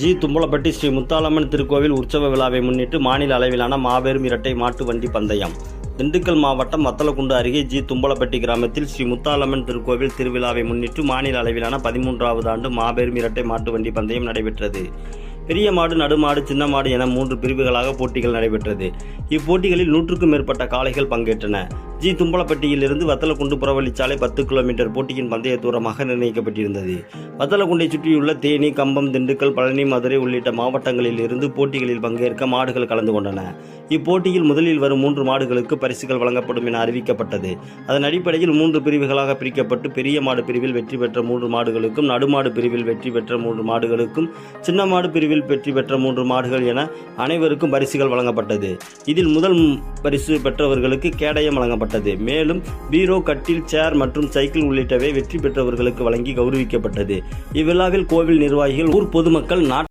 G Thumbalapatti Sri Muthalamman திருக்கோவில் உற்சவ விழாவை முன்னிட்டு மாநில அளவிலான மாபெரும் இரட்டை மாட்டு வண்டி பந்தயம். திண்டுக்கல் மாவட்டம் வத்தலக்குண்டு அருகே ஜி தும்பலப்பட்டி கிராமத்தில் ஸ்ரீ முத்தாலம்மன் திருக்கோவில் திருவிழாவை முன்னிட்டு மாநில அளவிலான பதிமூன்றாவது ஆண்டு மாபெரும் இரட்டை மாட்டு வண்டி பந்தயம் நடைபெற்றது. பெரிய மாடு நடுமாடு சின்ன மாடு என மூன்று பிரிவுகளாக போட்டிகள் நடைபெற்றது. இப்போட்டிகளில் நூற்றுக்கும் மேற்பட்ட காளைகள் பங்கேற்றன. ஜி தும்பலப்பட்டியிலிருந்து வத்தலக்குண்டு புறவழிச்சாலை பத்து கிலோமீட்டர் போட்டியின் பந்தய தூரமாக நிர்ணயிக்கப்பட்டிருந்தது. வத்தலக்குண்டை சுற்றியுள்ள தேனி கம்பம் திண்டுக்கல் பழனி மதுரை உள்ளிட்ட மாவட்டங்களில் இருந்து போட்டிகளில் பங்கேற்க மாடுகள் கலந்து கொண்டன. இப்போட்டியில் முதலில் வரும் மூன்று மாடுகளுக்கு பரிசுகள் வழங்கப்படும் என அறிவிக்கப்பட்டது. அதன் அடிப்படையில் மூன்று பிரிவுகளாக பிரிக்கப்பட்டு பெரிய மாடு பிரிவில் வெற்றி பெற்ற மூன்று மாடுகளுக்கும் நடுமாடு பிரிவில் வெற்றி பெற்ற மூன்று மாடுகளுக்கும் சின்ன மாடு பிரிவில் வெற்றி பெற்ற மூன்று மாடுகள் என அனைவருக்கும் பரிசுகள் வழங்கப்பட்டது. இதில் முதல் பரிசு பெற்றவர்களுக்கு கேடயம் வழங்கப்பட்டது. மேலும் பீரோ கட்டில் சேர் மற்றும் சைக்கிள் உள்ளிட்டவை வெற்றி பெற்றவர்களுக்கு வழங்கி கௌரவிக்கப்பட்டது. இவ்விழாவில் கோவில் நிர்வாகிகள் ஊர் பொதுமக்கள் நாட்டு